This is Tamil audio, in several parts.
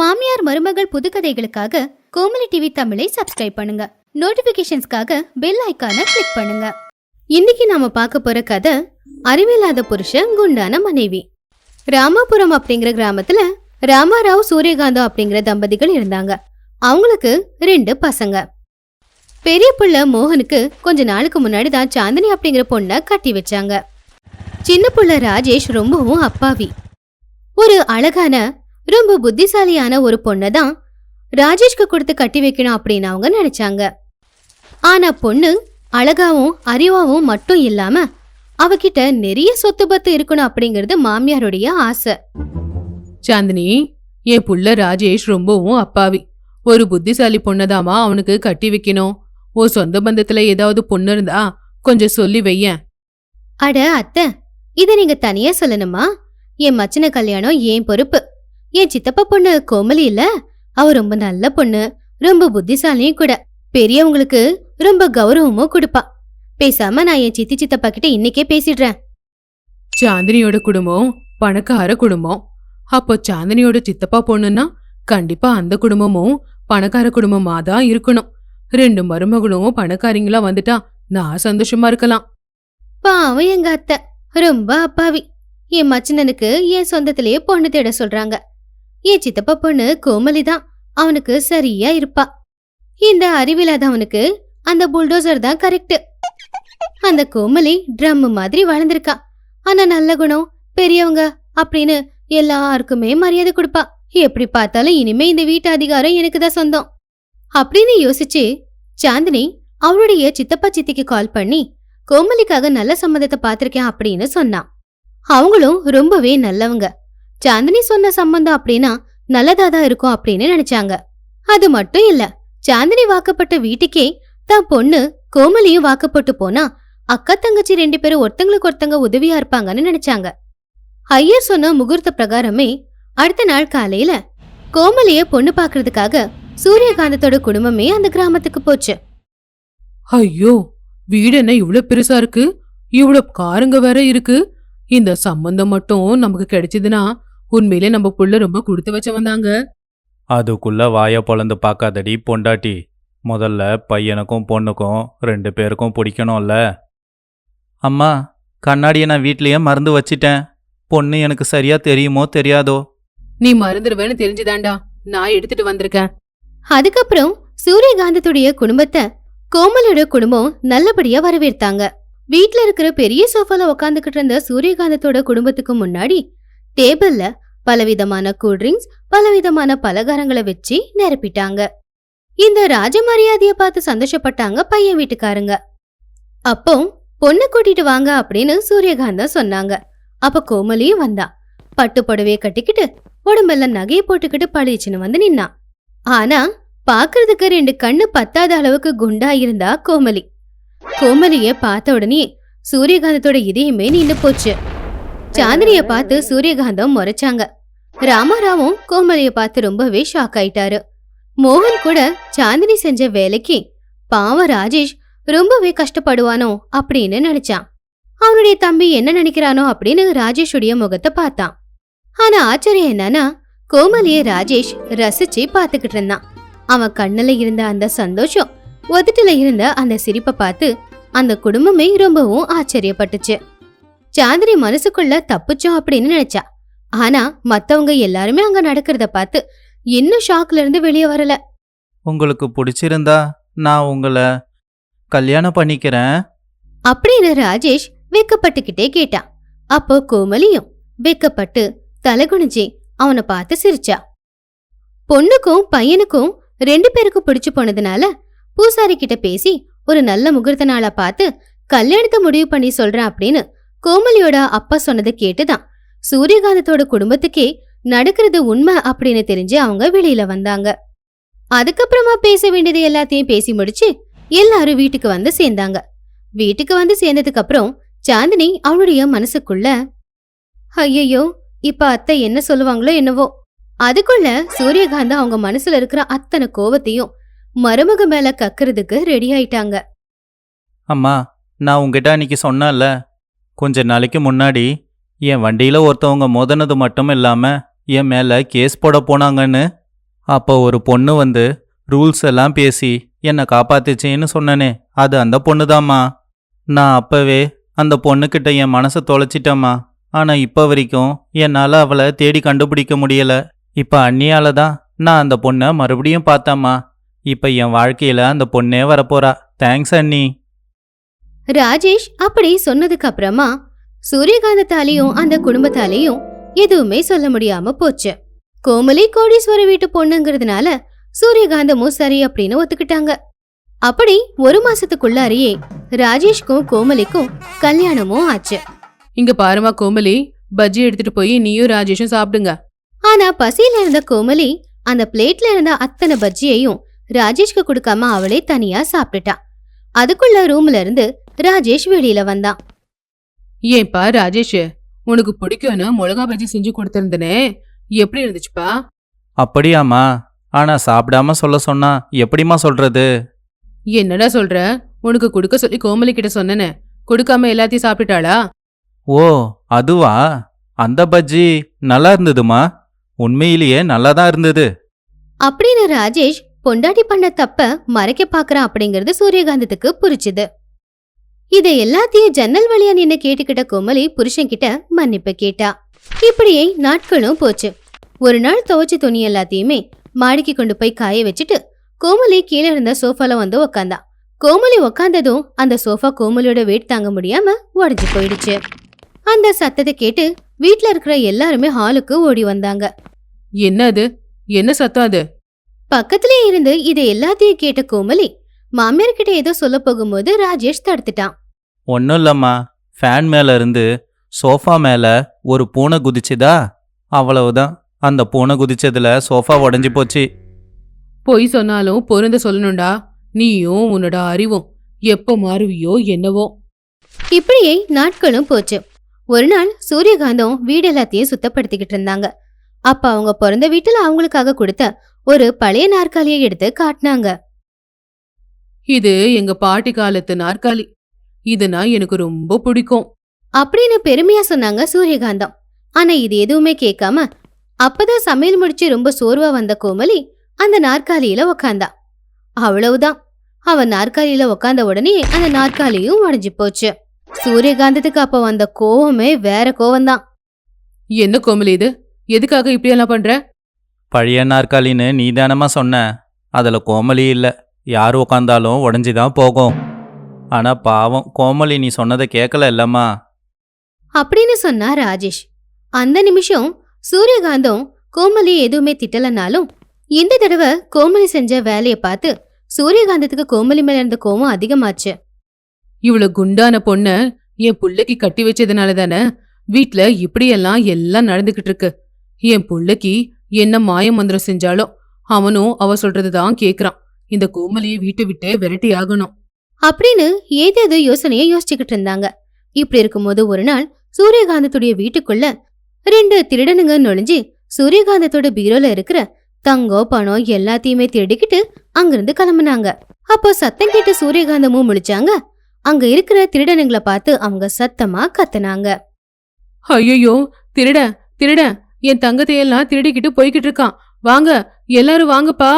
மாமியார் மருமகள் புதுக்கதைகளுக்காக கோமலி டிவி தமிழை சப்ஸ்கிரைப் பண்ணுங்க. நோட்டிபிகேஷன்ஸ்க்காக பெல் ஐக்கான கிளிக் பண்ணுங்க. இன்னைக்கு நாம பார்க்க போற கதை அறிவில்லாத புருஷன் குண்டான மனைவி. ராமாபுரம் அப்படிங்கிற கிராமத்துல ராமாராவ் சூரியகாந்தம் அப்படிங்கிற தம்பதிகள் இருந்தாங்க. அவங்களுக்கு ரெண்டு பசங்க. பெரிய புள்ள மோகனுக்கு கொஞ்ச நாளுக்கு முன்னாடி தான் சாந்தினி அப்படிங்கிற பொண்ணை கட்டி வச்சாங்க. சின்ன புள்ள ராஜேஷ் ரொம்பவும் அப்பாவி. ஒரு அழகான ரொம்ப புத்திசாலியான ஒரு பொண்ணை தான் ராஜேஷ்க்கு கொடுத்து கட்டி வைக்கணும் அப்படின்னு அவங்க நினைச்சாங்க. ஆனா பொண்ணு அழகாவும் அறிவாவும் மட்டும் இல்லாம அவகிட்ட நிறைய சொத்து பத்து இருக்கணும் அப்படிங்கிறது மாமியாருடைய ஆசை. சாந்தினி என் புள்ள ராஜேஷ் ரொம்பவும் அப்பாவி. ஒரு புத்திசாலி பொண்ணதாமா அவனுக்கு கட்டி வைக்கணும். ஓ சொந்த பந்தத்துல ஏதாவது பொண்ணு இருந்தா கொஞ்சம் சொல்லி வையேன். அட அத்தை இதை நீங்க தனியா சொல்லணுமா? என் மச்சன கல்யாணம் ஏன் பொறுப்பு? என் சித்தப்பா பொண்ணு கோமலி இல்ல? அவ ரொம்ப நல்ல பொண்ணு. ரொம்ப புத்திசாலியும் கூட. பெரியவங்களுக்கு ரொம்ப கௌரவமும் கொடுப்பா. பேசாம நான் என் சித்தி சித்தப்பா கிட்ட இன்னைக்கே பேசிடுறேன். சாந்தினியோட குடும்பம் பணக்கார குடும்பம். அப்போ சாந்தினியோட சித்தப்பா பொண்ணுன்னா கண்டிப்பா அந்த குடும்பமும் பணக்கார குடும்பமா தான் இருக்கணும். ரெண்டு மருமகளும் பணக்காரிங்களா வந்துட்டா நான் சந்தோஷமா இருக்கலாம். பாவம் எங்க அத்தை. ரொம்ப அப்பாவி. என் மச்சனனுக்கு என் சொந்தத்திலேயே பொண்ணு தேட சொல்றாங்க. என் சித்தப்பா பொண்ணு கோமலி தான். அவனுக்கு சரியா இருப்பா. இந்த அறிவில்லாதவனுக்கு அந்த புல்டோசர் தான் கரெக்ட் அந்த கோமலி ட்ரம் மாதிரி வளர்ந்துருக்கா. ஆனா நல்ல குணம் பெரியவங்க அப்படின்னு எல்லாருக்குமே மரியாதை கொடுப்பா. எப்படி பார்த்தாலும் இனிமே இந்த வீட்டு அதிகாரம் எனக்கு தான் சொந்தம். அப்படின்னு யோசிச்சு சாந்தினி அவளுடைய சித்தப்பா சித்திக்கு கால் பண்ணி கோமலிக்காக நல்ல சம்மதத்தை பார்த்திருக்கேன் அப்படின்னு சொன்னான் அவங்களும் ரொம்பவே நல்லவங்க. சாந்தினி சொன்ன சம்பந்தம் அப்படின்னா நல்லதாதான் இருக்கும் அப்படின்னு நினைச்சாங்க. அது மட்டும் இல்ல சாந்தினி வாக்கப்பட்ட வீட்டுக்கே தான் பொண்ணு கோமலியும் வாக்கப்பட்டு போனா அக்கா தங்கச்சி ரெண்டு பேரும் ஒருத்தங்களுக்கு ஒருத்தங்க உதவியா இருப்பாங்கன்னு நினைச்சாங்க. ஐயர் சொன்ன முகூர்த்த பிரகாரமே அடுத்த நாள் காலையில கோமலிய பொண்ணு பாக்குறதுக்காக சூரியகாந்தத்தோட குடும்பமே அந்த கிராமத்துக்கு போச்சு. ஐயோ வீடு என்ன இவ்ளோ பெருசா இருக்கு? இவ்ளோ காருங்க வேற இருக்கு. இந்த சம்பந்தம் மட்டும் நமக்கு கிடைச்சதுன்னா உண்மையிலே நம்ம புள்ள ரொம்ப கொடுத்து வச்ச வந்தாங்க அதுக்குள்ள வாயை பொளந்து பார்க்காதடி பொண்டாட்டி. முதல்ல பையனுக்கும் பொண்ணுக்கும் ரெண்டு பேருக்கும் பிடிக்கணும்ல. அம்மா கண்ணாடியை நான் வீட்லயே மறந்து வச்சிட்டேன். பொண்ணு எனக்கு சரியா தெரியுமோ தெரியாதோ? நீ மறந்துடுவேன்னு தெரிஞ்சுதான்டா. நான் எடுத்துட்டு வந்திருக்கேன். அதுக்கப்புறம் சூரியகாந்தத்துடைய குடும்பத்தை கோமலோட குடும்பம் நல்லபடியா வரவேற்த்தாங்க வீட்ல இருக்கிற பெரிய சோஃபால உக்காந்துக்கிட்டு இருந்த சூரியகாந்தத்தோட குடும்பத்துக்கு முன்னாடி டேபிள்ல பலவிதமான கூல்ட்ரிங்க்ஸ் பலவிதமான பலகாரங்களை வச்சு நிரப்பிட்டாங்க. இந்த ராஜ மரியாதையை பார்த்து சந்தோஷப்பட்டாங்க பையன் வீட்டுக்காரங்க. அப்போ பொண்ணு கூட்டிட்டு வாங்க அப்படின்னு சூரியகாந்தா சொன்னாங்க. அப்ப கோமலியும் வந்தா. பட்டு புடவைய கட்டிக்கிட்டு உடம்பெல்ல நகையை போட்டுக்கிட்டு பழிச்சுன்னு வந்து நின்னா. ஆனா பாக்குறதுக்கு ரெண்டு கண்ணு பத்தாத அளவுக்கு குண்டா இருந்தா கோமலி. கோமலிய பார்த்த உடனே சூரியகாந்தத்தோட இதயமே நின்னு போச்சு. சாந்தினிய பார்த்து சூரியகாந்தம் முறைச்சாங்க. ராமாராவும் கோமலிய பார்த்து ரொம்பவே ஷாக் ஆயிட்டாரு. மோகன் கூட சாந்தினி செஞ்ச வேலைக்கு பாவம் ராஜேஷ் ரொம்பவே கஷ்டப்படுவானோ அப்படின்னு நினைச்சான். அவனுடைய தம்பி என்ன நினைக்கிறானோ அப்படின்னு ராஜேஷுடைய முகத்தை பார்த்தான். ஆனா ஆச்சரியம் என்னன்னா கோமலிய ராஜேஷ் ரசிச்சு பார்த்துக்கிட்டு இருந்தான். அவன் கண்ணுல இருந்த அந்த சந்தோஷம் உதட்டுல இருந்த அந்த சிரிப்பை பார்த்து அந்த குடும்பமே ரொம்பவும் ஆச்சரியப்பட்டுச்சு. சாந்தினி மனசுக்குள்ள தப்பிச்சோம் அப்படின்னு நினைச்சா. ஆனா மத்தவங்க எல்லாருமே அங்க நடக்கிறத பார்த்து இன்னும் ஷாக்ல இருந்து வெளியே வரல. உங்களுக்கு பிடிச்சிருந்தா நான் உங்களை கல்யாணம் பண்ணிக்கிறேன். அப்படின்னு ராஜேஷ் வெக்கப்பட்டுக்கிட்டே கேட்டான் அப்போ கோமலியும் வெக்கப்பட்டு தலைகுனிஞ்சு அவனை பார்த்து சிரிச்சா. பொண்ணுக்கும் பையனுக்கும் ரெண்டு பேருக்கும் பிடிச்சு போனதுனால பூசாரி கிட்ட பேசி ஒரு நல்ல முகூர்த்த நாளா பார்த்து கல்யாணத்தை முடிவு பண்ணி சொல்றேன் அப்படின்னு கோமலியோட அப்பா சொன்னதை கேட்டுதான். சூரியகாந்தத்தோட குடும்பத்துக்கே நடக்கிறது உண்மை அப்படின்னு தெரிஞ்சு அவங்க வெளியில வந்தாங்க. அதுக்கப்புறமா பேச வேண்டியது எல்லாத்தையும் பேசி முடிச்சு எல்லாரும் வீட்டுக்கு வந்து சேர்ந்தாங்க. வீட்டுக்கு வந்து சேர்ந்ததுக்கு அப்புறம் சாந்தினி அவளுடைய மனசுக்குள்ள ஐயையோ இப்ப அத்தை என்ன சொல்லுவாங்களோ என்னவோ? அதுக்குள்ள சூரியகாந்தா அவங்க மனசுல இருக்கிற அத்தனை கோவத்தையும் மருமக மேல கக்குறதுக்கு ரெடி ஆயிட்டாங்க. அம்மா நான் உங்ககிட்ட அன்னைக்கு சொன்னேன்ல கொஞ்ச நாளைக்கு முன்னாடி என் வண்டியில் ஒருத்தவங்க மோதினது மட்டும் இல்லாமல் என் மேலே கேஸ் போட போனாங்கன்னு. அப்போ ஒரு பொண்ணு வந்து ரூல்ஸ் எல்லாம் பேசி என்னை காப்பாத்துச்சேன்னு சொன்னனே அது அந்த பொண்ணுதாம்மா. நான் அப்போவே அந்த பொண்ணுக்கிட்ட என் மனசை தொலைச்சிட்டேம்மா. ஆனால் இப்போ வரைக்கும் என்னால் அவளை தேடி கண்டுபிடிக்க முடியல. இப்போ அண்ணியால் தான் நான் அந்த பொண்ணை மறுபடியும் பார்த்தேம்மா. இப்போ என் வாழ்க்கையில் அந்த பொண்ணே வரப்போறா. தேங்க்ஸ் அண்ணி. ராஜேஷ் அப்படி சொன்னதுக்கு அப்புறமா சூரியகாந்தத்தாலையும் அந்த குடும்பத்தாலையும் எதுவுமே சொல்ல முடியாம போச்சு. கோமலி கோடீஸ்வர வீட்டு பொண்ணுங்கிறதுனால சூரியகாந்தமும் சரி அப்படின்னு ஒத்துக்கிட்டாங்க. அப்படி ஒரு மாசத்துக்குள்ளாரியே ராஜேஷ்க்கும் கோமலிக்கும் கல்யாணமும் ஆச்சு. இங்க பாருமா கோமலி பஜ்ஜி எடுத்துட்டு போய் நீயும் ராஜேஷும் சாப்பிடுங்க. ஆனா பசியில இருந்த கோமலி அந்த பிளேட்ல இருந்த அத்தனை பஜ்ஜியையும் ராஜேஷ்க்கு கொடுக்காம அவளே தனியா சாப்பிட்டுட்டா. அதுக்குள்ள ரூம்ல இருந்து ராஜேஷ் வெளியில வந்தான். ஏன்பா ராஜேஷ் உனக்கு பிடிக்கும்னு மிளகா பஜ்ஜி செஞ்சு கொடுத்திருந்தனே எப்படி இருந்துச்சுப்பா? அப்படியாம்மா. ஆனா சாப்பிடாம சொல்ல சொன்னா எப்படிம்மா சொல்றது? என்னடா சொல்ற? உனக்கு கொடுக்க சொல்லி கோமலி கிட்ட சொன்னனே கொடுக்காம எல்லாத்தையும் சாப்பிட்டுட்டாளா? ஓ அதுவா? அந்த பஜ்ஜி நல்லா இருந்ததுமா? உண்மையிலேயே நல்லா தான் இருந்தது. அப்படின்னு ராஜேஷ் பொண்டாட்டி பண்ண தப்ப மறைக்க பாக்குறான் அப்படிங்கறது சூரியகாந்தத்துக்கு புரிச்சுது இதை எல்லாத்தையும் ஜன்னல் வழியா நின்னு கேட்டுக்கிட்ட கோமலி புருஷன்கிட்ட மன்னிப்பு கேட்டா. இப்படியே நாட்களும் போச்சு. ஒரு நாள் துவைச்ச துணி எல்லாத்தையுமே மாடிக்கு கொண்டு போய் காய வச்சுட்டு கோமலி கீழே இருந்த சோஃபால வந்து உக்காந்தா. கோமலி உக்காந்ததும் அந்த சோஃபா கோமலியோட வெயிட் தாங்க முடியாம உடைஞ்சு போயிடுச்சு. அந்த சத்தத்தை கேட்டு வீட்ல இருக்கிற எல்லாருமே ஹாலுக்கு ஓடி வந்தாங்க. என்ன அது? என்ன சத்தம் அது? பக்கத்திலே இருந்து இதை எல்லாத்தையும் கேட்ட கோமலி மாமியார் கிட்ட ஏதோ சொல்ல போகும்போது ராஜேஷ் தடுத்துட்டான். ஒன்றும் இல்லைம்மா. ஃபேன் மேலே இருந்து சோஃபா மேலே ஒரு பூனை குதிச்சுதா? அவ்வளவுதான். அந்த பூனை குதிச்சதுல சோஃபா உடஞ்சி போச்சு. பொய் சொன்னாலும் பொருந்த சொல்லணும்டா. நீயும் உன்னோட அறிவும் எப்போ மாறுவியோ என்னவோ. இப்படியே நாட்களும் போச்சு. ஒரு நாள் சூரியகாந்தம் வீடு எல்லாத்தையும் சுத்தப்படுத்திக்கிட்டு இருந்தாங்க. அப்ப அவங்க பிறந்த வீட்டுல அவங்களுக்காக கொடுத்த ஒரு பழைய நாற்காலியை எடுத்து காட்டினாங்க. இது எங்க பாட்டி காலத்து நாற்காலி. இதுனா எனக்கு ரொம்ப பிடிக்கும். அப்படின்னு பெருமையா சொன்னாங்க சூரியகாந்தம். ஆனா இது எதுவுமே கேட்காம அப்பதான் சமையல் முடிச்சு ரொம்ப சோர்வா வந்த கோமலி அந்த நாற்காலியில உக்காந்தா. அவ்வளவுதான். அவ நாற்காலியில உக்காந்த உடனே அந்த நாற்காலியும் உடைஞ்சு போச்சு. சூரியகாந்தத்துக்கு அப்ப வந்த கோவமே வேற கோவம்தான். என்ன கோமலி இது? எதுக்காக இப்படியெல்லாம் பண்ற? பழைய நாற்காலின்னு நீ தானம்மா சொன்ன. அதில் கோமலி இல்லை. யார் உக்காந்தாலும் உடஞ்சி தான் போகும். ஆனால் பாவம் கோமலி நீ சொன்னதை கேட்கல இல்லம்மா. அப்படின்னு சொன்னா ராஜேஷ். அந்த நிமிஷம் சூரியகாந்தம் கோமலி எதுவுமே திட்டலனாலும் இந்த தடவை கோமலி செஞ்ச வேலைய பார்த்து சூரியகாந்தத்துக்கு கோமலி மேல இருந்த கோவம் அதிகமாச்சு. இவ்வளவு குண்டான பொண்ண என் புள்ளைக்கு கட்டி வச்சதுனால தானே வீட்ல இப்படியெல்லாம் எல்லாம் நடந்துகிட்டு இருக்கு. என் புள்ளைக்கு என்ன மாய மந்திரம் செஞ்சாலோ அவனும் அவ சொல்றதுதான் கேக்குறான். இந்த கோமலியை வீட்டை விட்டு விரட்டி ஆகணும் அப்படின்னு ஏதேதோ யோசனைய யோசிச்சுக்கிட்டு இருந்தாங்க. இப்படி இருக்கும்போது ஒரு நாள் சூரியகாந்தத்துடைய வீட்டுக்குள்ள ரெண்டு திருடனுங்க நுழைஞ்சு சூரியகாந்தத்தோட பீரோல இருக்கிற தங்கம் பணம் எல்லாத்தையுமே திருடிக்கிட்டு அங்கிருந்து கிளம்புனாங்க. அப்போ சத்தம் கேட்டு சூரியகாந்தமும் முழிச்சாங்க. அங்க இருக்கிற திருடனுங்களை பார்த்து அவங்க சத்தமா கத்துனாங்க. ஐயோ திருட திருட என் தங்கத்தையெல்லாம் திருடிக்கிட்டு போய்கிட்டு இருக்கான். வாங்க எல்லாரும் வாங்கப்பா.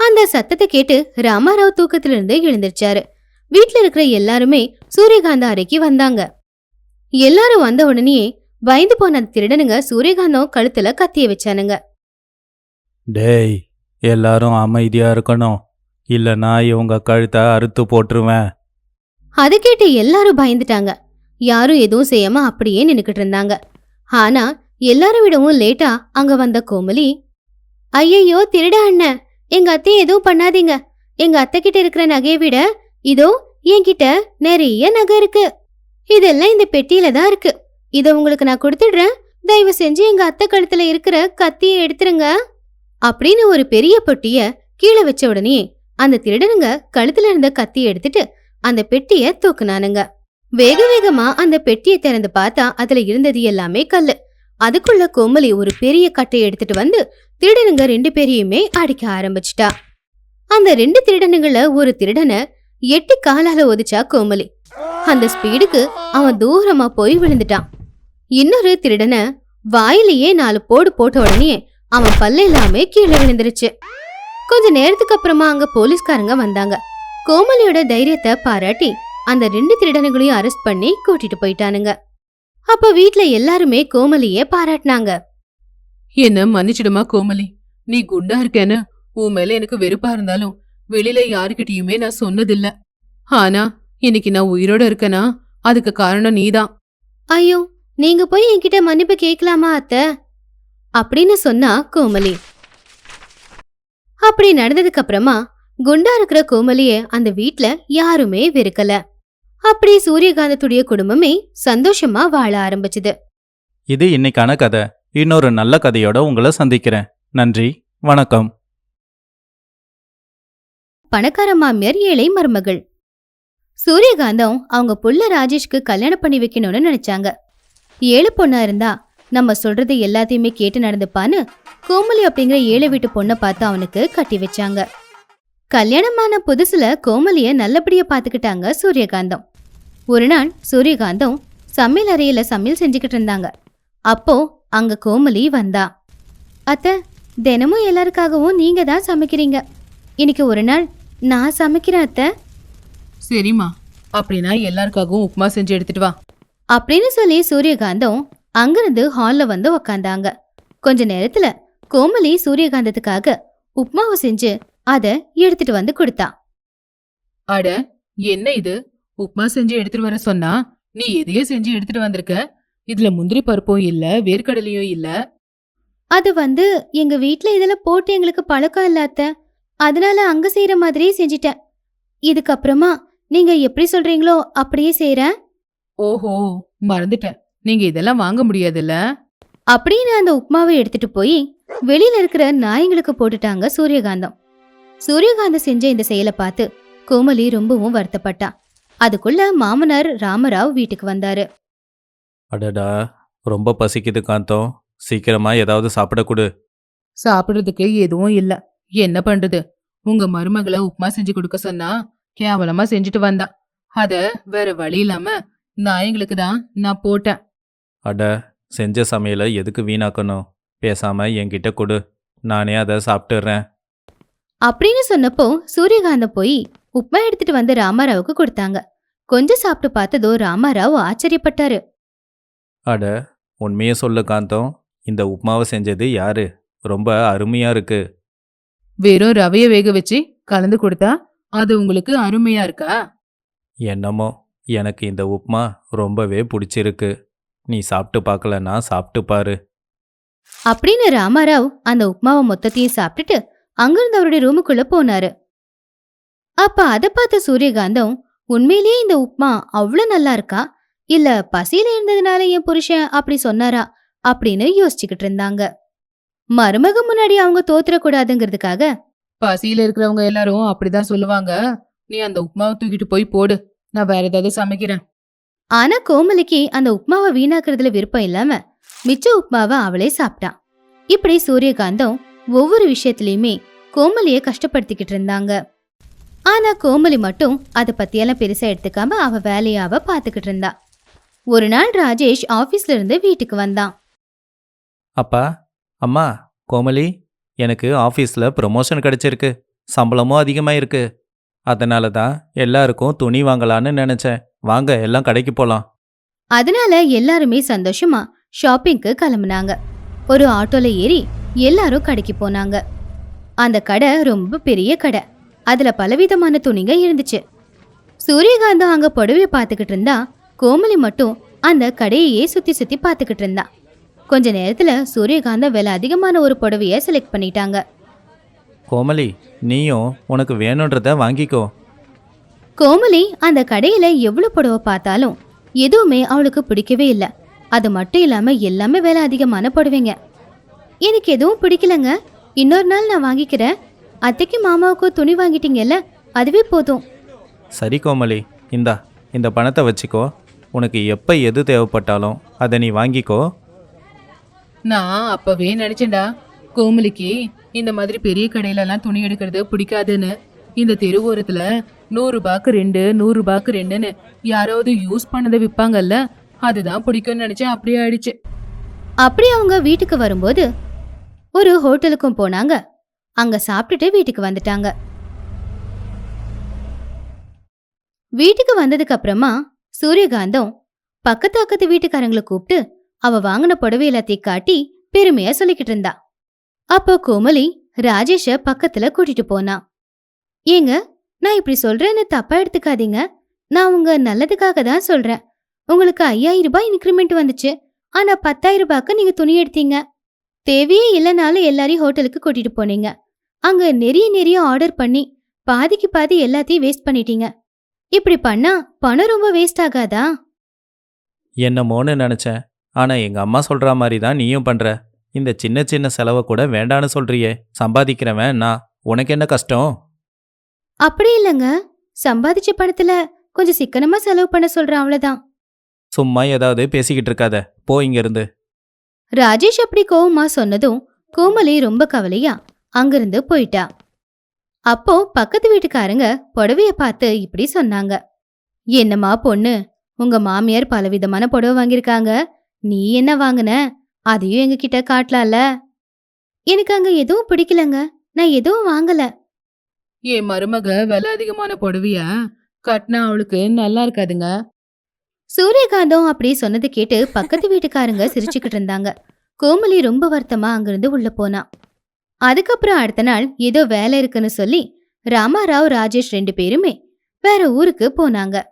அந்த சத்தத்தை கேட்டு ராமாராவ் தூக்கத்திலிருந்து எழுந்திருச்சாரு. வீட்ல இருக்கிற எல்லாருமே சூரியகாந்தா அறைக்கு வந்தாங்க. எல்லாரும் வந்த உடனே பயந்து போன திருடனுங்க சூரியகாந்தம் கழுத்துல கத்திய வச்சானுங்க. டேய் எல்லாரும் அமைதியா இருக்கணும். இல்லைன்னா இவங்க கழுத்தை அறுத்து போட்டுருவேன். அதை கேட்டு எல்லாரும் பயந்துட்டாங்க. யாரும் எதுவும் செய்யாம அப்படியே நின்னுக்கிட்டு இருந்தாங்க. ஆனா எல்லாரும் விடவும் லேட்டா அங்க வந்த கோமலி ஐயையோ திருட அண்ணன் எங்க அத்தையை எதுவும் பண்ணாதீங்க. எங்க அத்தை கிட்ட இருக்கிற நகையை விட இதோ என்கிட்ட நிறைய நகை இருக்கு. இதெல்லாம் இந்த பெட்டியில தான் இருக்கு. இத உங்களுக்கு நான் கொடுத்துடுறேன். தயவு செஞ்சு எங்க அத்தை கழுத்துல இருக்கிற கத்தியை எடுத்துருங்க. அப்படின்னு ஒரு பெரிய பொட்டிய கீழே வச்ச உடனே அந்த திருடனுங்க கழுத்துல இருந்த கத்தியை எடுத்துட்டு அந்த பெட்டிய தூக்குனானுங்க. வேக வேகமா அந்த பெட்டியை திறந்து பார்த்தா அதுல இருந்தது எல்லாமே கல்லு. அதுக்குள்ள கோமலி ஒரு பெரிய கட்டையை எடுத்துட்டு வந்து திருடனுங்க ரெண்டு பேரையுமே அடிக்க ஆரம்பிச்சிட்டா. அந்த ரெண்டு திருடனுங்கள ஒரு திருடனை எட்டி காலால ஒதிச்சா கோமலி. அந்த ஸ்பீடுக்கு அவன் தூரமா போய் விழுந்துட்டான். இன்னொரு திருடனை வாயிலேயே நாலு போடு போட்ட உடனே அவன் பல்லு எல்லாமே கீழே விழுந்துருச்சு. கொஞ்ச நேரத்துக்கு அப்புறமா அங்க போலீஸ்காரங்க வந்தாங்க. கோமலியோட தைரியத்தை பாராட்டி அந்த ரெண்டு திருடனைகளையும் அரெஸ்ட் பண்ணி கூட்டிட்டு போயிட்டானுங்க. அப்ப வீட்ல எல்லாருமே கோமலியே பாராட்டினாங்க. என்ன மன்னிச்சிடுமா கோமலி? நீ குண்டா இருக்கேன்னு? உன் மேல எனக்கு வெறுப்பா இருந்தாலும் வெளியில யாருக்கிட்டயுமே நான் சொன்னதில்ல. ஆனா இன்னைக்கு நான் உயிரோட இருக்கேனா? அதுக்கு காரணம் நீதான். ஐயோ நீங்க போய் என்கிட்ட மன்னிப்பு கேட்கலாமா அத்த? அப்படின்னு சொன்னா கோமலி. அப்படி நடந்ததுக்கு அப்புறமா குண்டா இருக்கிற கோமலிய அந்த வீட்ல யாருமே வெறுக்கல. அப்படி சூரியகாந்தத்துடைய குடும்பமே சந்தோஷமா வாழ ஆரம்பிச்சுது. இது இன்னைக்கான கதை. இன்னொரு நல்ல கதையோட உங்களை சந்திக்கிறேன். நன்றி. வணக்கம். பணக்கார மாமியார் ஏழை மருமகள். சூரியகாந்தம் அவங்க புள்ள ராஜேஷ்க்கு கல்யாணம் பண்ணி வைக்கணும்னு நினைச்சாங்க. ஏழு பொண்ணா இருந்தா நம்ம சொல்றது எல்லாத்தையுமே கேட்டு நடந்துப்பான்னு கோமலி அப்படிங்கிற ஏழை வீட்டு பொண்ணை பார்த்து அவனுக்கு கட்டி வச்சாங்க. கல்யாணமான புதுசுல கோமலிய நல்லபடியா பாத்துக்கிட்டாங்க சூரியகாந்தம். ஒரு நாள் சூரியகாந்தம் சமையல் அறையில சமையல் செஞ்சுக்கிட்டு இருந்தாங்க. அப்போ அங்க கோமலி வந்தா. அத்தை தினமும் எல்லாருக்காகவும் நீங்க தான் சமைக்கிறீங்க. இன்னைக்கு ஒரு நாள் நான் சமைக்கிறேன் அத்தை. சரிம்மா. அப்படின்னா எல்லாருக்காகவும் உப்புமா செஞ்சு எடுத்துட்டு வா. அப்படின்னு சொல்லி சூரியகாந்தம் அங்கிருந்து ஹால்ல வந்து உக்காந்தாங்க. கொஞ்ச நேரத்துல கோமலி சூரியகாந்தத்துக்காக உப்மாவை செஞ்சு அத எடுத்துட்டு வந்து கொடுத்தா. அட என்ன இது? உப்புமா செஞ்சு எடுத்துட்டு வர சொன்னா நீ எதையோ செஞ்சு எடுத்துட்டு வந்திருக்க? இதுல முந்திரி பருப்பும் இல்ல வேர்க்கடலையும் இல்ல. அது வந்து எங்க வீட்ல இதெல்லாம் போட்டு எங்களுக்கு பழக்கம் இல்ல அத்தை. அதனால அங்க செய்யற மாதிரியே செஞ்சிட்டேன். இதுக்கப்புறமா நீங்க எப்படி சொல்றீங்களோ அப்படியே செய்யறேன் ஓஹோ மறந்துட்டேன். நீங்க இதெல்லாம் வாங்க முடியாதுல்ல? அப்படின்னு அந்த உப்மாவை எடுத்துட்டு போய் வெளியில இருக்கிற நாய்ங்களுக்கு போட்டுட்டாங்க சூரியகாந்தம். சூரியகாந்தம் செஞ்ச இந்த செயலை பார்த்து கோமலி ரொம்பவும் வருத்தப்பட்டா. அதுக்குள்ள மாமனார் ராமராவ் வீட்டுக்கு வந்தாரு. அடடா ரொம்ப பசிக்குது காந்தம். சீக்கிரமா ஏதாவது சாப்பிட கொடு. சாப்பிடுறதுக்கு எதுவும் இல்ல. என்ன பண்றது? உங்க மருமகளை உப்புமா செஞ்சு கொடுக்க சொன்னா கேவலமா செஞ்சுட்டு வந்தா. அத வேற வழி இல்லாம நாயங்களுக்கு தான் நான் போட்டேன். அட செஞ்ச சமையலை எதுக்கு வீணாக்கணும்? பேசாம என்கிட்ட கொடு. நானே அதை சாப்பிட்டுறேன். அப்படின்னு சொன்னப்போ சூரியகாந்தம் போய் உப்மா எடுத்துட்டு வந்து ராமாராவுக்கு கொடுத்தாங்க. கொஞ்சம் சாப்பிட்டு பார்த்ததோ ராமாராவ் ஆச்சரியப்பட்டாரு. அட உண்மையை சொல்லு காந்தம். இந்த உப்மாவை செஞ்சது யாரு? ரொம்ப அருமையா இருக்கு. வெறும் ரவைய வேக வச்சு கலந்து கொடுத்தா அது உங்களுக்கு அருமையா இருக்கா? என்னமோ எனக்கு இந்த உப்மா ரொம்பவே பிடிச்சிருக்கு. நீ சாப்பிட்டு பார்க்கலன்னா சாப்பிட்டு பாரு. அப்படின்னு ராமாராவ் அந்த உப்மாவை மொத்தத்தையும் சாப்பிட்டுட்டு அங்கிருந்து அவருடைய ரூமுக்குள்ள போனாரு. அப்ப அத பார்த்த சூரியகாந்தம் உண்மையிலேயே இந்த உப்மா அவ்வளவு நல்லா இருக்கா? இல்ல பசியில இருந்ததுனால என் புருஷன் அப்படி சொன்னாரா? அப்படின்னு யோசிச்சுக்கிட்டு இருந்தாங்க. மருமக முன்னாடி அவங்க தோத்துறக்கூடாதுங்கிறதுக்காக? பசியில இருக்கிறவங்க எல்லாரும் அப்படிதான் சொல்லுவாங்க. நீ அந்த உப்புமாவை தூக்கிட்டு போய் போடு. நான் வேற ஏதாவது சமைக்கிறேன். ஆனா கோமலிக்கு அந்த உப்மாவை வீணாக்குறதுல விருப்பம் இல்லாம மிச்ச உப்மாவை அவளே சாப்பிட்டா. இப்படி சூரியகாந்தம் ஒவ்வொரு விஷயத்திலயுமே கோமலிய கஷ்டப்படுத்திக்கிட்டு இருந்தாங்க. ஆனா கோமலி மட்டும் அதை பத்தியெல்லாம் பெருசா எடுத்துக்காம அவ வேலையை அவ பாத்துக்கிட்டு இருந்தா. ஒரு நாள் ராஜேஷ் ஆபீஸ்ல இருந்து வீட்டுக்கு வந்தான். அப்பா அம்மா கோமலி எனக்கு ஆஃபீஸில் ப்ரொமோஷன் கிடைச்சிருக்கு. சம்பளமும் அதிகமாக இருக்கு அதனால தான் எல்லாருக்கும் துணி வாங்கலான்னு நினச்சேன். வாங்க எல்லாம் கடைக்கு போகலாம் அதனால எல்லாருமே சந்தோஷமா ஷாப்பிங்க்கு கிளம்புனாங்க. ஒரு ஆட்டோல ஏறி எல்லாரும் கடைக்கு போனாங்க. அந்த கடை ரொம்ப பெரிய கடை. அதுல பலவிதமான துணிங்க இருந்துச்சு. சூரியகாந்தம் அங்க புடவைய பார்த்துக்கிட்டு இருந்தா கோமலி மட்டும் அந்த கடையையே சுத்தி சுத்தி பார்த்துக்கிட்டு இருந்தான் கொஞ்ச நேரத்துல சூரியகாந்தம் விலை அதிகமான ஒரு புடவைய செலக்ட் பண்ணிட்டாங்க. கோமலி நீயும் உனக்கு வேணுன்றத வாங்கிக்கோ. கோமலி அந்த கடையில எவ்வளவு புடவை பார்த்தாலும் எதுவுமே அவளுக்கு பிடிக்கவே இல்லை. அது மட்டும் இல்லாம எல்லாமே விலை அதிகமான புடவைங்க. எனக்கு எதுவும் பிடிக்கலங்க. இன்னொரு நாள் நான் வாங்கிக்கிறேன். அத்தைக்கு மாமாவுக்கும் துணி வாங்கிட்டீங்கல்ல அதுவே போதும். சரி கோமலி இந்தா இந்த பணத்தை வச்சுக்கோ. உனக்கு எப்போ எது தேவைப்பட்டாலும் அதை நீ வாங்கிக்கோ. நான் அப்பவே நினைச்சேன்டா கோமலிக்கு இந்த மாதிரி பெரிய கடையிலலாம் துணி எடுக்கிறது பிடிக்காதுன்னு. இந்த தெருவோரத்துல நூறு ரெண்டு நூறுரூபாக்கு ரெண்டுன்னு யாராவது யூஸ் பண்ணதை விற்பாங்கல்ல அதுதான் பிடிக்கும்னு நினைச்சேன் அப்படியே ஆயிடுச்சு. அப்படி அவங்க வீட்டுக்கு வரும்போது ஒரு ஹோட்டலுக்கும் போனாங்க. அங்க சாப்பிட்டுட்டு வீட்டுக்கு வந்துட்டாங்க. வீட்டுக்கு வந்ததுக்கு அப்புறமா சூரியகாந்தம் பக்கத்து அக்கத்து வீட்டுக்காரங்களை கூப்பிட்டு அவ வாங்கின புடவை எல்லாத்தையும் காட்டி பெருமையா சொல்லிக்கிட்டு இருந்தா. அப்போ கோமலி ராஜேஷ பக்கத்துல கூட்டிட்டு போனா. ஏங்க நான் இப்படி சொல்றேன்னு தப்பா எடுத்துக்காதீங்க. நான் உங்க நல்லதுக்காக தான் சொல்றேன். உங்களுக்கு ஐயாயிரம் ரூபாய் இன்க்ரிமெண்ட் வந்துச்சு. ஆனா பத்தாயிரம் ரூபாய்க்கு நீங்க துணி எடுத்தீங்க. தேவையே இல்லைனாலும் எல்லாரையும் ஹோட்டலுக்கு கூட்டிட்டு போனீங்க. அங்க நிறைய நிறைய ஆர்டர் பண்ணி பாதிக்கு பாதி எல்லாத்தையும் வேஸ்ட் பண்ணிட்டீங்க. இப்படி பண்ணா பணம் ரொம்ப வேஸ்ட் ஆகாதா? என்னமோன்னு நினைச்சேன். ஆனால் எங்கள் அம்மா சொல்கிற மாதிரி தான் நீயும் பண்ணுற இந்த சின்ன சின்ன செலவை கூட வேண்டான்னு சொல்கிறியே சம்பாதிக்கிறவன் நான். உனக்கு என்ன கஷ்டம்? அப்படி இல்லைங்க. சம்பாதிச்ச பணத்துல கொஞ்சம் சிக்கனமா செலவு பண்ண சொல்றேன் அவ்வளவுதான். சும்மா ஏதாவது பேசிக்கிட்டு இருக்காத. போ இங்கேருந்து. ராஜேஷ் அப்படி கோவமா சொன்னதும் கோமலி ரொம்ப கவலையா அங்கிருந்து போயிட்டா. அப்போ பக்கத்து வீட்டுக்காரங்க புடவைய பார்த்து இப்படி சொன்னாங்க. என்னம்மா பொண்ணு உங்க மாமியார் பலவிதமான புடவை வாங்கியிருக்காங்க. நீ என்ன வாங்குன? அதையும் எங்க கிட்ட காட்டலாம்ல. எனக்கு அங்க எதுவும் பிடிக்கலங்க. நான் எதுவும் வாங்கல. என் மருமக விலை அதிகமான புடவைய? கட்டினா அவளுக்கு நல்லா இருக்காதுங்க. சூரியகாந்தம் அப்படி சொன்னது கேட்டு பக்கத்து வீட்டுக்காரங்க சிரிச்சுக்கிட்டு இருந்தாங்க. கோமலி ரொம்ப வருத்தமா அங்கிருந்து உள்ள போனா. அதுக்கப்புறம் அடுத்த நாள் ஏதோ வேலை இருக்குன்னு சொல்லி ராமாராவ் ராஜேஷ் ரெண்டு பேருமே வேற ஊருக்கு போனாங்க.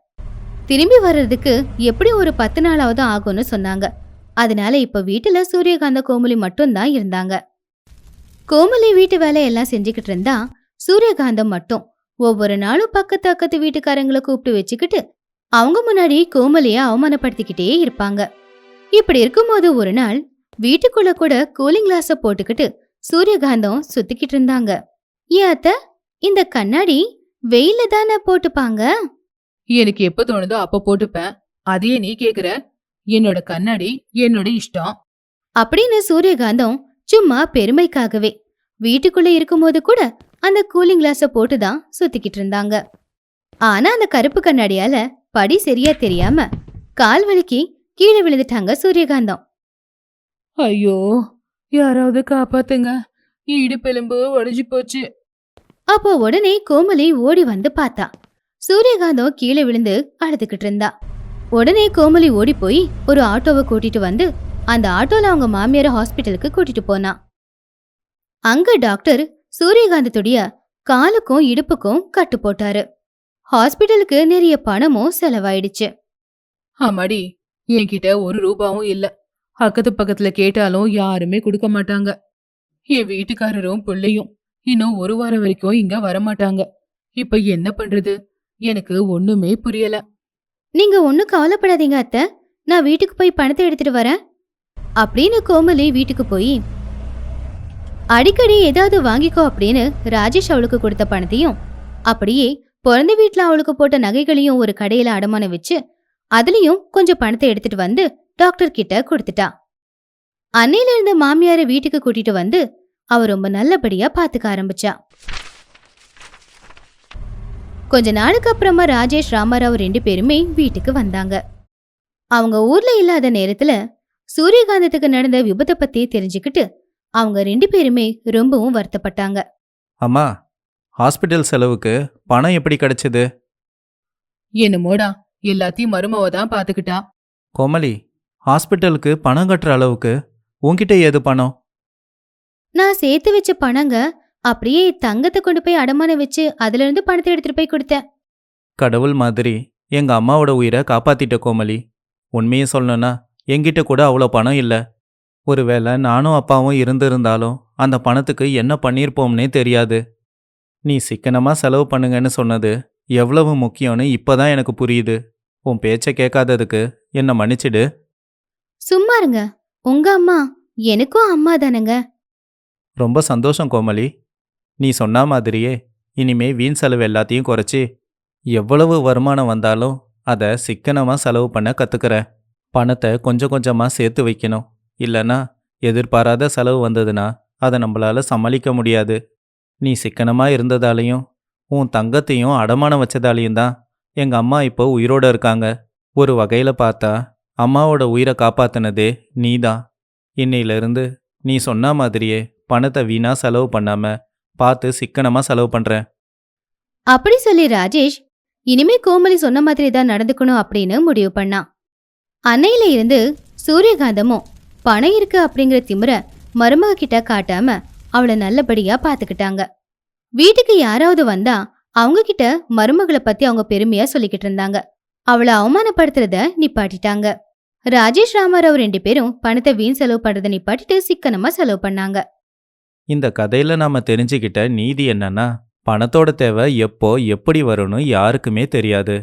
திரும்பி வர்றதுக்கு எப்படி ஒரு பத்து நாளாவது ஆகும்னு சொன்னாங்க. அதனால இப்ப வீட்டுல சூரியகாந்த கோமலி மட்டும்தான் இருந்தாங்க. கோமலி வீட்டு வேலையெல்லாம் செஞ்சுக்கிட்டு இருந்தா சூரியகாந்தம் மட்டும். ஒவ்வொரு நாளும் பக்கத்து அக்கத்து வீட்டுக்காரங்களை கூப்பிட்டு வச்சுக்கிட்டு அவங்க முன்னாடி கோமலிய அவமானப்படுத்திக்கிட்டே இருப்பாங்க. இப்படி இருக்கும்போது ஒரு நாள் வீட்டுக்குள்ள கூட கூலிங் கிளாஸ போட்டுக்கிட்டு சூரியகாந்தம் சுத்திக்கிட்டு இருந்தாங்க. ஏன் அத்த இந்த கண்ணாடி வெயில தானே போட்டுப்பாங்க? எனக்கு எப்ப தோணுதோ அப்ப போட்டுப்பேன். அதையே நீ கேக்குற. என்னோட கண்ணாடி என்னோட இஷ்டம். அப்படின்னு சூரியகாந்தம் சும்மா பெருமைக்காகவே வீட்டுக்குள்ள இருக்கும்போது கூட அந்த கூலிங் கிளாஸ போட்டு தான் சுத்திக்கிட்டு இருந்தாங்க. ஆனா அந்த கருப்பு கண்ணாடியால படி சரியா தெரியாம கால் வலிக்கு கீழே விழுந்துட்டாங்க சூரியகாந்தம். ஐயோ யாராவது காப்பாத்துங்க. இடுப்பெலும்பு உடைஞ்சு போச்சு. அப்போ உடனே கோமலி ஓடி வந்து பார்த்தா. சூரியகாந்தம் கீழே விழுந்து அழுதுகிட்டு இருந்தா. உடனே கோமலி ஓடி போய் ஒரு ஆட்டோவை கூட்டிட்டு வந்து அந்த ஆட்டோல அவங்க மாமியார ஹாஸ்பிட்டலுக்கு கூட்டிட்டு போனா. அங்க டாக்டர் சூரியகாந்தத்துடைய காலுக்கும் இடுப்புக்கும் கட்டு போட்டாரு. ஹாஸ்பிட்டலுக்கு நிறைய பணமும் செலவாயிடுச்சு. ஆமாடி என்கிட்ட ஒரு ரூபாவும் இல்ல. அக்கத்து பக்கத்துல கேட்டாலும் யாருமே கொடுக்க மாட்டாங்க. என் வீட்டுக்காரரும் பிள்ளையும் இன்னும் ஒரு வாரம் வரைக்கும் இங்க வரமாட்டாங்க. இப்ப என்ன பண்றது? எனக்கு ஒண்ணுமே புரியல. நீங்க ஒன்னும் கவலைப்படாதீங்க அத்தை. நான் வீட்டுக்கு போய் பணத்தை எடுத்துட்டு வரேன். அப்படின்னு கோமலி வீட்டுக்கு போய் அடிக்கடி ஏதாவது வாங்கிக்கோ அப்படின்னு ராஜேஷ் அவளுக்கு கொடுத்த பணத்தையும் அப்படியே பிறந்த வீட்டில் அவளுக்கு போட்ட நகைகளையும் ஒரு கடையில அடமானம் வச்சு அதுலயும் கொஞ்சம் பணத்தை எடுத்துட்டு வந்து டாக்டர் கிட்ட கொடுத்துட்டா. அன்னையில இருந்த வீட்டுக்கு கூட்டிட்டு வந்து அவ ரொம்ப நல்லபடியா பாத்துக்க ஆரம்பிச்சா. கொஞ்ச நாளுக்கு அப்புறமா ராஜேஷ் ராமாராவ் ரெண்டு பேருமே வீட்டுக்கு வந்தாங்க. அவங்க ஊர்ல இல்லாத நேரத்துல சூரியகாந்தத்துக்கு நடந்த விபத்தை பத்தி தெரிஞ்சுக்கிட்டு அவங்க ரெண்டு பேருமே ரொம்பவும் வருத்தப்பட்டாங்க. அம்மா ஹாஸ்பிட்டல் செலவுக்கு பணம் எப்படி கிடைச்சது? என்னமோடா எல்லாத்தையும் மருமவ தான் பாத்துக்கிட்டா. கோமலி ஹாஸ்பிட்டலுக்கு பணம் கட்டுற அளவுக்கு உன்கிட்ட ஏது பணம்? நான் சேர்த்து வச்ச பணங்க அப்படியே தங்கத்தை கொண்டு போய் அடமானம் வச்சு அதுல இருந்து பணத்தை எடுத்துட்டு போய் கொடுத்தேன் கடவுள் மாதிரி எங்கள் அம்மாவோட உயிரை காப்பாத்திட்ட கோமலி. உண்மையை சொல்லணும்னா என்கிட்ட கூட அவ்வளோ பணம் இல்லை. ஒருவேளை நானும் அப்பாவும் இருந்திருந்தாலும் அந்த பணத்துக்கு என்ன பண்ணியிருப்போம்னே தெரியாது. நீ சிக்கனமாக செலவு பண்ணுங்கன்னு சொன்னது எவ்வளவு முக்கியம்னு இப்போதான் எனக்கு புரியுது. உன் பேச்சை கேட்காததுக்கு என்னை மன்னிச்சிடு. சும்மா இருங்க. உங்க அம்மா எனக்கும் அம்மா தானங்க. ரொம்ப சந்தோஷம் கோமலி. நீ சொன்ன மாதிரியே இனிமே வீண் செலவு எல்லாத்தையும் குறைச்சி எவ்வளவு வருமானம் வந்தாலும் அதை சிக்கனமாக செலவு பண்ண கற்றுக்கிற பணத்தை கொஞ்சம் கொஞ்சமாக சேர்த்து வைக்கணும். இல்லைன்னா எதிர்பாராத செலவு வந்ததுன்னா அதை நம்மளால சமாளிக்க முடியாது. நீ சிக்கனமாக இருந்ததாலையும் உன் தங்கத்தையும் அடமானம் வச்சதாலையும் தான் எங்கள் அம்மா இப்போ உயிரோட இருக்காங்க. ஒரு வகையில் பார்த்தா அம்மாவோட உயிரை காப்பாத்தினதே நீ தான் இன்னையிலிருந்து நீ சொன்ன மாதிரியே பணத்தை வீணாக செலவு பண்ணாமல் பார்த்து சிக்கனமா செலவு பண்றேன். அப்படி சொல்லி ராஜேஷ் இனிமே கோமலி சொன்ன மாதிரி தான் நடந்துக்கணும் அப்படின்னு முடிவு பண்ணான். அன்னையில இருந்து சூரியகாந்தமும் பணம் இருக்கு அப்படிங்கிற திமிர மருமக கிட்ட காட்டாம அவளை நல்லபடியா பாத்துக்கிட்டாங்க வீட்டுக்கு யாராவது வந்தா அவங்க கிட்ட மருமகளை பத்தி அவங்க பெருமையா சொல்லிக்கிட்டு இருந்தாங்க. அவளை அவமானப்படுத்துறத நிப்பாட்டிட்டாங்க. ராஜேஷ் ராமாராவ் ரெண்டு பேரும் பணத்தை வீண் செலவு பண்றதை நிப்பாட்டிட்டு சிக்கனமா செலவு பண்ணாங்க. இந்த கதையில நாம தெரிஞ்சுக்கிட்ட நீதி என்னன்னா பணத்தோட தேவை எப்போ எப்படி வரும்னு யாருக்குமே தெரியாது.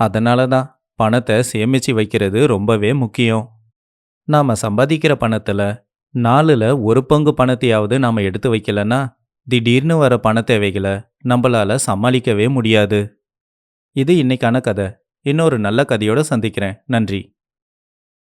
அதனால தான் பணத்தை சேமிச்சு வைக்கிறது ரொம்பவே முக்கியம். நாம சம்பாதிக்கிற பணத்துல நாலுல ஒரு பங்கு பணத்தையாவது நாம எடுத்து வைக்கலன்னா திடீர்னு வர பண தேவைகளை நம்மளால சமாளிக்கவே முடியாது. இது இன்னைக்கான கதை. இன்னொரு நல்ல கதையோட சந்திக்கிறேன். நன்றி.